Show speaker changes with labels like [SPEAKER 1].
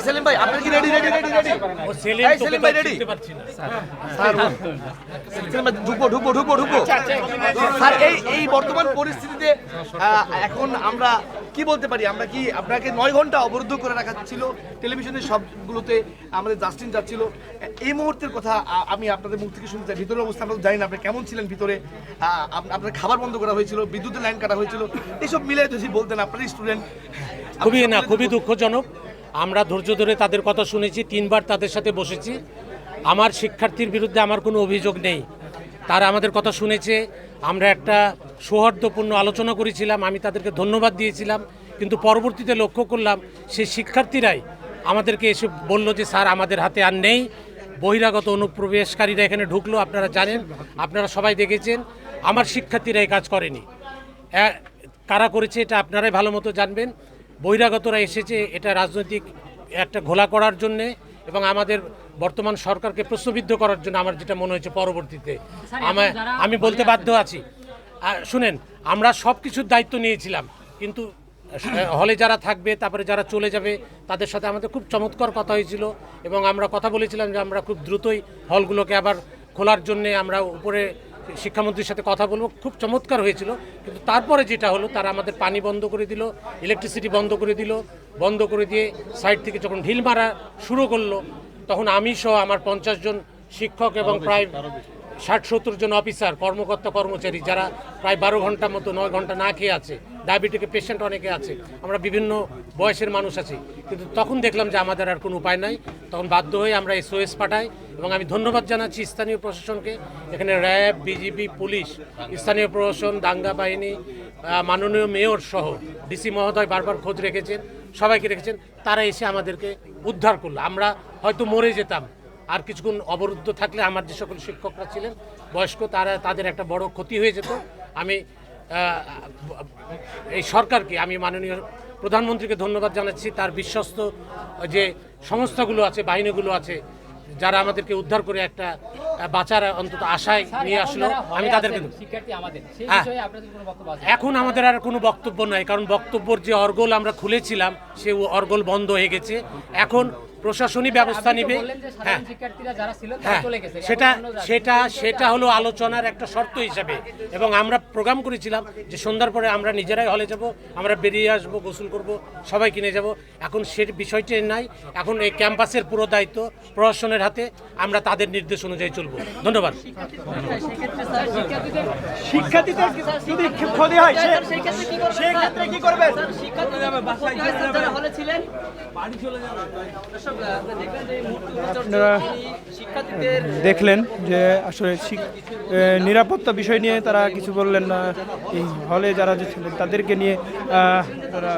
[SPEAKER 1] সেলিম ভাই আপনি কি রেডি রেডি রেডি রেডি এই সেলিম ভাই রেডি ঢুকবো ঢুকবো ঢুকবো ঢুকবো। স্যার এই এই বর্তমান পরিস্থিতিতে এখন আমরা কি বলতে পারি? আমরা কি আপনাকে নয় ঘণ্টা অবরুদ্ধ করে রাখা ছিল? টেলিভিশনের সবগুলোতে আমাদের জাস্টিন যাচ্ছিল। এই মুহূর্তের কথা আমি আপনাদের মুখ থেকে শুনতে চাই। ভিতরের অবস্থা আমরা জানি না আপনি কেমন ছিলেন ভিতরে? আপনার খাবার বন্ধ করা হয়েছিল বিদ্যুতের লাইন কাটা হয়েছিল। এইসব মিলে যদি বলতেন আপনার স্টুডেন্ট
[SPEAKER 2] খুবই না খুবই দুঃখজনক। আমরা ধৈর্য ধরে তাদের কথা শুনেছি তিনবার তাদের সাথে বসেছি। আমার শিক্ষার্থীর বিরুদ্ধে আমার কোনো অভিযোগ নেই। তারা আমাদের কথা শুনেছে। আমরা একটা সৌহার্দ্যপূর্ণ আলোচনা করেছিলাম, আমি তাদেরকে ধন্যবাদ দিয়েছিলাম। কিন্তু পরবর্তীতে লক্ষ্য করলাম সেই শিক্ষার্থীরাই আমাদেরকে এসে বলল যে, স্যার, আমাদের হাতে আর নেই। বহিরাগত অনুপ্রবেশকারীরা এখানে ঢুকলো, আপনারা জানেন, আপনারা সবাই দেখেছেন। আমার শিক্ষার্থীরা এই কাজ করেনি। কারা করেছে এটা আপনারাই ভালো মতো জানবেন। বহিরাগতরা এসেছে, এটা রাজনৈতিক একটা ঘোলা করার জন্যে। এবং আমাদের বর্তমান সরকারকে প্রশ্নবিদ্ধ করার জন্য আমার যেটা মনে হয়েছে পরবর্তীতে। আমি বলতে বাধ্য আছি আর শুনেন আমরা সব কিছুর দায়িত্ব নিয়েছিলাম কিন্তু হলে যারা থাকবে তারপরে যারা চলে যাবে তাদের সাথে আমাদের খুব চমৎকার কথা হয়েছিল এবং আমরা কথা বলেছিলাম যে আমরা খুব দ্রুতই হলগুলোকে আবার খোলার জন্যে আমরা উপরে শিক্ষামন্ত্রীর সাথে কথা বলব। খুব চমৎকার হয়েছিল। কিন্তু তারপরে যেটা হলো তারা আমাদের পানি বন্ধ করে দিল ইলেকট্রিসিটি বন্ধ করে দিল বন্ধ করে দিয়ে সাইড থেকে যখন ঢিল মারা শুরু করল তখন আমি সহ আমার পঞ্চাশ জন শিক্ষক এবং প্রায় ষাট সত্তর জন অফিসার, কর্মকর্তা, কর্মচারী যারা প্রায় বারো ঘণ্টার মতো, নয় ঘণ্টা না খেয়ে আছে। ডায়াবেটিকের পেশেন্ট অনেকে আছে। আমরা বিভিন্ন বয়সের মানুষ আছি। কিন্তু তখন দেখলাম যে আমাদের আর কোনো উপায় নাই। তখন বাধ্য হয়ে আমরা এসওএস পাঠাই এবং আমি ধন্যবাদ জানাচ্ছি স্থানীয় প্রশাসনকে। এখানে র্যাব বিজিবি পুলিশ, স্থানীয় প্রশাসন, দাঙ্গা বাহিনী মাননীয় মেয়র সহ ডিসি মহোদয় বারবার খোঁজ রেখেছেন, সবাইকে রেখেছেন। তারা এসে আমাদেরকে উদ্ধার করল। আমরা হয়তো মরে যেতাম। আর কিছুক্ষণ অবরুদ্ধ থাকলে আমার যে সকল শিক্ষকরা ছিলেন বয়স্ক তারা তাদের একটা বড় ক্ষতি হয়ে যেত। আমি এই সরকারকে আমি মাননীয় প্রধানমন্ত্রীকে ধন্যবাদ জানাচ্ছি। তার বিশ্বস্ত যে সংস্থাগুলো আছে বাহিনীগুলো আছে যারা আমাদেরকে উদ্ধার করে একটা বাঁচার অন্তত আশায় নিয়ে আসলো। আমি তাদেরকে হ্যাঁ। এখন আমাদের আর কোনো বক্তব্য নাই কারণ বক্তব্যর যে অর্গল আমরা খুলেছিলাম সে অর্গল বন্ধ হয়ে গেছে। এখন প্রশাসনিক ব্যবস্থা নিবে। হ্যাঁ
[SPEAKER 3] সাধারণ শিক্ষার্থীরা যারা ছিল তারা
[SPEAKER 2] হ্যাঁ। সেটা সেটা সেটা হলো আলোচনার একটা শর্ত হিসাবে। এবং আমরা প্রোগ্রাম করেছিলাম যে সন্ধ্যার পরে আমরা নিজেরাই হলে যাব আমরা বেরিয়ে আসব গোসল করব সবাই কিনে যাব। এখন সে বিষয়টি নাই। এখন এই ক্যাম্পাসের পুরো দায়িত্ব প্রশাসনের হাতে। আমরা তাদের নির্দেশ অনুযায়ী চলব। ধন্যবাদ।
[SPEAKER 3] সেক্ষেত্রে শিক্ষার্থীদের
[SPEAKER 1] যদি ক্ষতি হয় সে
[SPEAKER 3] সেই ক্ষেত্রে কি করবেন
[SPEAKER 4] আপনারা দেখলেন যে আসলে নিরাপত্তা বিষয় নিয়ে তারা কিছু বললেন না। এই হলে যারা যে ছিলেন তাদেরকে নিয়ে তারা